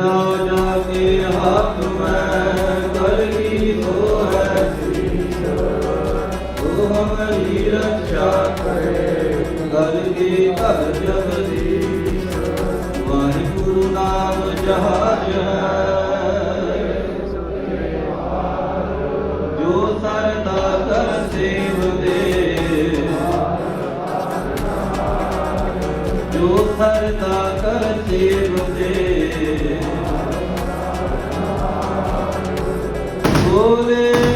ਨਾ ਜਾਤੇ ਹੱਥ ਮੈਂ ਕਲਗੀ ਹੋ ਹੈ ਤੋ ਹਮਾਰੀ ਰੱਖਿਆ ਕਰੇ, ਗਲ ਕੇ ਘਰ ਜਗਦੀ। ਵਾਹਿਗੁਰੂ ਨਾਮ ਜਹਾਜ ਹੈ। ਜੋ ਸਰਦਾ ਕਰ ਸੇਵਦੇ ਜੋ ਸਰਦਾ ਕਰ ਸੇਵਦੇ Holy.